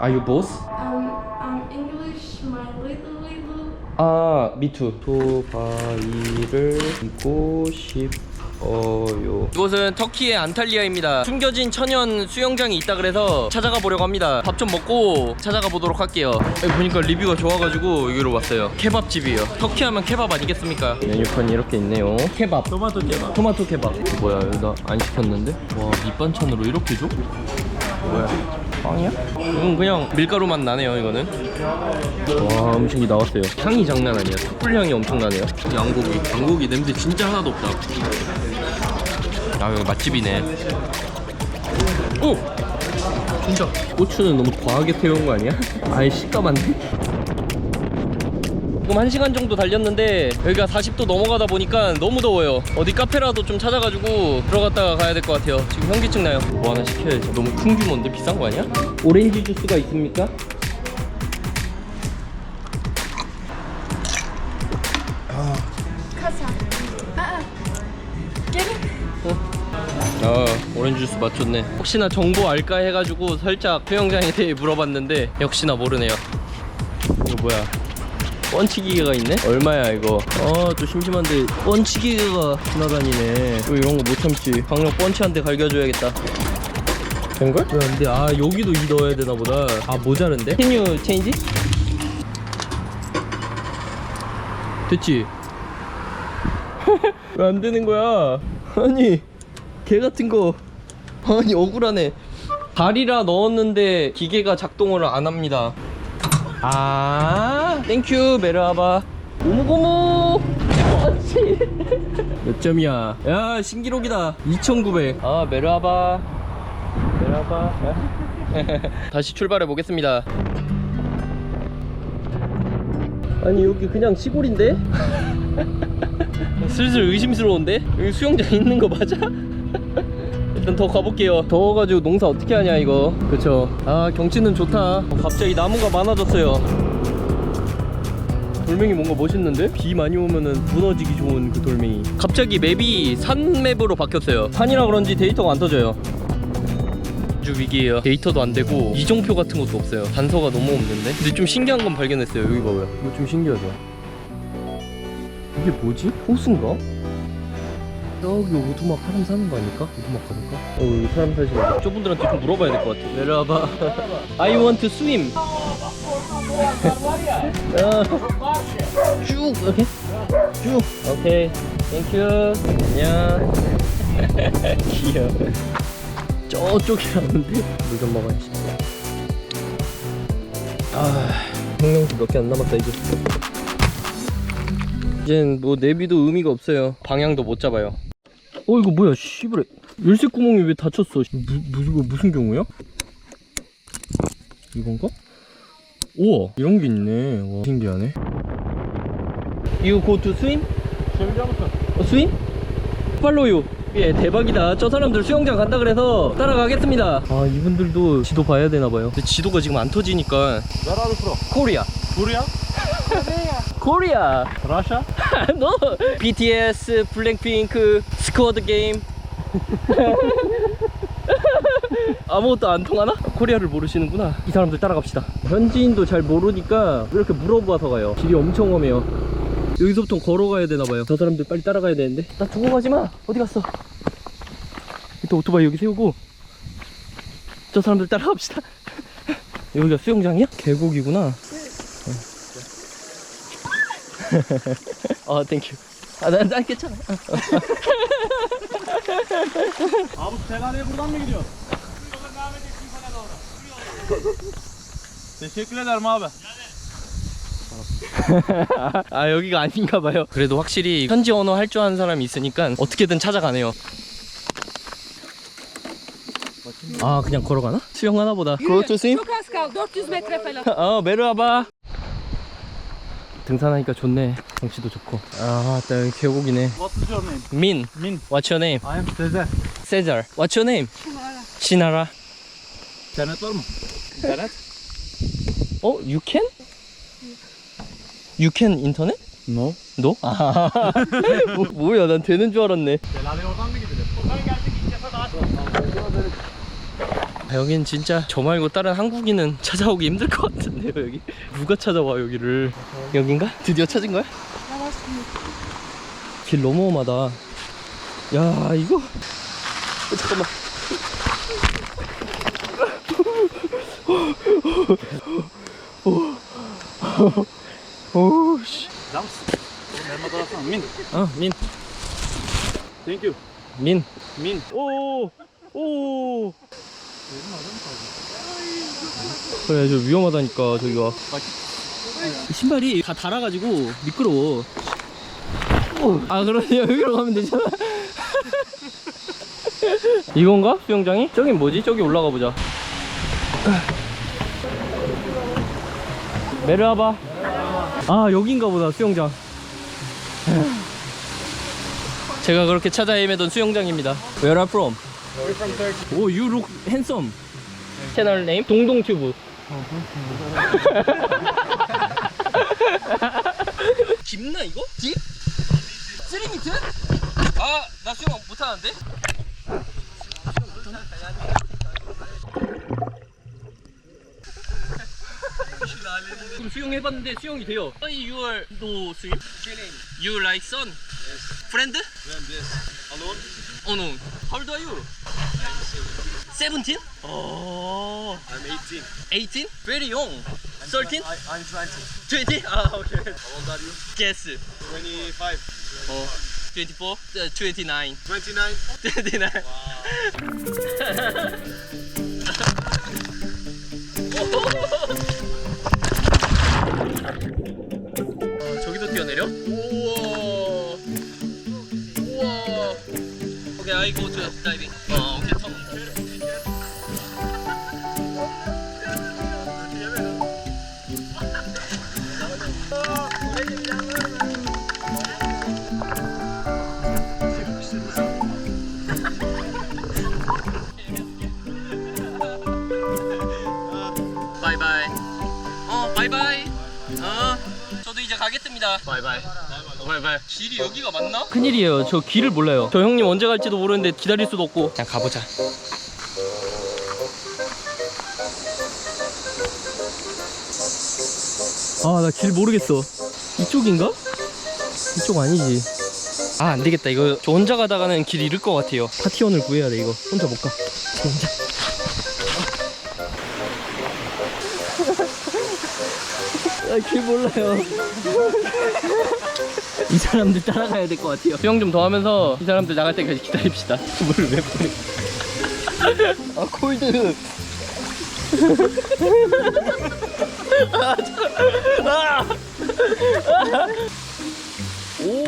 Are you both? Um, um, English, my little little. 아, 미투. 두바이를 입고 싶어요. 이곳은 터키의 안탈리아입니다. 숨겨진 천연 수영장이 있다 그래서 찾아가 보려고 합니다. 밥 좀 먹고 찾아가 보도록 할게요. 여기 보니까 리뷰가 좋아가지고 여기로 왔어요. 케밥집이에요. 터키 하면 케밥 아니겠습니까? 메뉴판이 이렇게 있네요. 케밥. 토마토 케밥. 토마토 케밥. 뭐야, 나 안 시켰는데? 와, 밑반찬으로 이렇게 줘? 뭐야? 빵이야? 이건 그냥 밀가루 맛 나네요, 이거는. 와 음식이 나왔어요 향이 장난 아니야 숯불 향이 엄청 나네요 양고기 양고기 냄새 진짜 하나도 없다 아 여기 맛집이네 오! 진짜 고추는 너무 과하게 태운 거 아니야? 아예 식감한데? 지금 1시간 정도 달렸는데 여기가 40도 넘어가다 보니까 너무 더워요. 어디 카페라도 좀 찾아가지고 들어갔다가 가야 될 것 같아요. 지금 현기증 나요. 뭐 하나 시켜야지? 너무 큰 규모인데 비싼 거 아니야? 오렌지 주스가 있습니까? Ah, Get it? 아. 오렌지 주스 맛 좋네. 혹시나 정보 알까 해가지고 살짝 수영장에 대해 물어봤는데 역시나 모르네요. 이거 뭐야 펀치 기계가 있네? 얼마야 이거 아 또 심심한데 펀치 기계가 지나다니네 또 이런 거 못 참지 강력 대 갈겨줘야겠다 된걸? 왜 안돼 아 여기도 이 넣어야 되나 보다 아 모자른데? You change? 됐지? 왜 안 되는 거야? 아니 개 같은 거 아니 억울하네 다리라 넣었는데 기계가 작동을 안 합니다 아. 땡큐 메르하바 고무고무. 그렇지 몇 점이야? 야 신기록이다. 2900아 메르하바 메르하바 다시 출발해 보겠습니다. 아니 여기 그냥 시골인데? 슬슬 의심스러운데? 여기 수영장 있는 거 맞아? 일단 더 가볼게요. 더워가지고 농사 어떻게 하냐 이거. 그쵸? 아 경치는 좋다. 어, 갑자기 나무가 많아졌어요. 돌멩이 뭔가 멋있는데? 비 많이 오면은 무너지기 좋은 그 돌멩이. 갑자기 맵이 산 맵으로 바뀌었어요. 산이라 그런지 데이터가 안 터져요. 아주 위기에요. 데이터도 안 되고 이정표 같은 것도 없어요. 단서가 너무 없는데? 근데 좀 신기한 건 발견했어요 여기 봐봐요. 이거 좀 신기하죠? 이게 뭐지? 호수인가? 여기 오두막 사람 사는 거 아닐까? 오두막 가볼까? 어 여기 사람 사시네 저분들한테 좀 물어봐야 될 것 같아. 내려와봐. I want to swim. 어, 쭉 이렇게? 쭉. 오케이. 땡큐 안녕. 귀여워. 저쪽이라는데? 물 좀 먹어야지. 아 생명수 몇 개 안 남았다 이제. 이젠 뭐 내비도 의미가 없어요. 방향도 못 잡아요 어 이거 뭐야 씨부레 열쇠 구멍이 왜 닫혔어 무, 무슨 무슨 경우야? 이건가? 우와 이런 게 있네 와 신기하네 You go to swim? 어, swim? Follow you 예 대박이다 저 사람들 수영장 간다 그래서 따라가겠습니다 아 이분들도 지도 봐야 되나봐요 근데 지도가 지금 안 터지니까 you from? 코리아? 코리아 Russia? 너 BTS, 블랙핑크, 스쿼드 게임 아무것도 안 통하나? 코리아를 모르시는구나. 이 사람들 따라갑시다. 현지인도 잘 모르니까 이렇게 물어봐서 가요? 길이 엄청 험해요. 여기서부터 걸어가야 되나봐요. 저 사람들 빨리 따라가야 되는데. 나 두고 가지마. 어디 갔어? 일단 오토바이 여기 세우고 저 사람들 따라갑시다. 여기가 수영장이야? 계곡이구나 어 땡큐 아 난 난 괜찮아 Abi Tegane'ye buradan mı gidiyor? Teşekkür ederim abi. 아 여기가 아닌가 봐요 그래도 확실히 현지 언어 할 줄 아는 사람이 있으니까 어떻게든 찾아가네요 아 그냥 걸어가나? 수영하나 보다 Go to swim? Çok az kaldı. 400 metre falan. 어 메르 와봐 등산하니까 좋네 경치도 좋고 아딱 여기 계곡이네 What is your name? 민 Min. What's your name? I am Sezer. Cesar What's your name? 시나라 İnternet var mı? İnternet? 어? You can? You can 인터넷? No. 너? 아, 뭐, 뭐야 난 되는 줄 알았네 Tegane'ye oradan mı gidilir? Oradan geldik ilk defa daha çok. 아, 여긴 진짜 저 말고 다른 한국인은 찾아오기 힘들 것 같은데요 여기 누가 찾아와 여기를 여긴가? 드디어 찾은 거야? 길 너무 험하다 야 이거 어, 잠깐만 오씨 deg. Min. 어민 Thank you. 민. Min. 오, 오. 그래, 저 위험하다니까, 저기가. 신발이 다 닳아가지고 미끄러워. 아, 그러네. 여기로 가면 되잖아. 이건가? 수영장이? 저긴 뭐지? 저기 올라가 보자. 내려와봐. 아, 여긴가 보다, 수영장. 제가 그렇게 찾아 헤매던 수영장입니다. Where are from? We're from Turkey. 오, you look handsome. 채널 네임 동동튜브. 깊나 이거? 딥? 3미터? 아, 나 수영 못 하는데? 지금 수영해봤는데 수영이 돼요. Why you are no swim? You like sun? Yes. Friend? Alone? Oh no. How old are you? 17? Oh. I'm 18. 18? Very young. 13? I, I'm 20. 20? Ah, okay. How old are you? Guess. 25. Oh. 24? Uh, 29. 29. 29. 어, 가겠습니다. 바이바이. 바이바이. 길이 여기가 맞나? 큰일이에요. 저 길을 몰라요. 저 형님 언제 갈지도 모르는데 기다릴 수도 없고. 그냥 가보자. 아, 나 길 모르겠어. 이쪽인가? 이쪽 아니지. 아, 안 되겠다. 이거 저 혼자 가다가는 길 잃을 것 같아요. 파티원을 구해야 돼, 이거. 혼자 못 가. 저 혼자. 길 몰라요. 이 사람들 따라가야 될 것 같아요. 수영 좀 더 하면서 이 사람들 나갈 때까지 기다립시다. 물을 왜 뿌리? 아, 콜드. 아, 저- 아! 아! 오!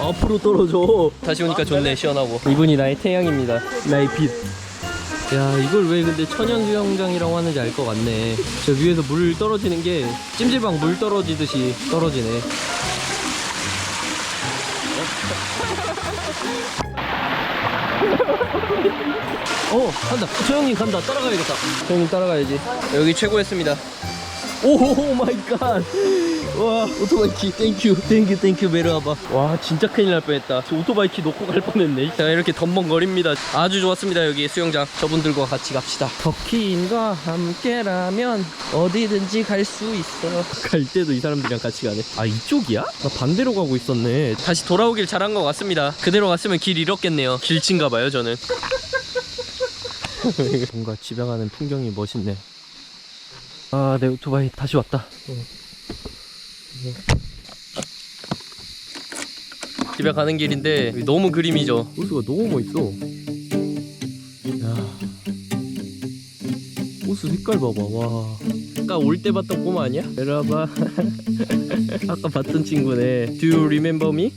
오! 앞으로 떨어져. 다시 오니까 좋네, 시원하고. 이분이 나의 태양입니다. 나의 빛. 야 이걸 왜 근데 천연 수영장이라고 하는지 알 것 같네. 저 위에서 물 떨어지는 게 찜질방 물 떨어지듯이 떨어지네. 어 간다. 저 형님 간다. 따라가야겠다. 저 형님 따라가야지. 여기 최고였습니다 오 마이 갓 와 오토바이 키 땡큐 땡큐 땡큐 메르하바. 와 진짜 큰일 날 뻔했다. 저 오토바이 키 놓고 갈 뻔했네. 자 이렇게 덤벙거립니다. 아주 좋았습니다 여기 수영장. 저분들과 같이 갑시다. 터키인과 함께라면 어디든지 갈 수 있어. 갈 때도 이 사람들이랑 같이 가네. 아 이쪽이야? 나 반대로 가고 있었네. 다시 돌아오길 잘한 것 같습니다. 그대로 갔으면 길 잃었겠네요. 길친가 봐요 저는. 뭔가 집에 가는 풍경이 멋있네 아, 내 오토바이 다시 왔다. 집에 가는 길인데 너무 그림이죠. 호수가 너무 멋있어. 야. 호수 색깔 봐봐. 와. 아까 올 때 봤던 꼬마 아니야? 내려와봐. 아까 봤던 친구네. Do you remember me?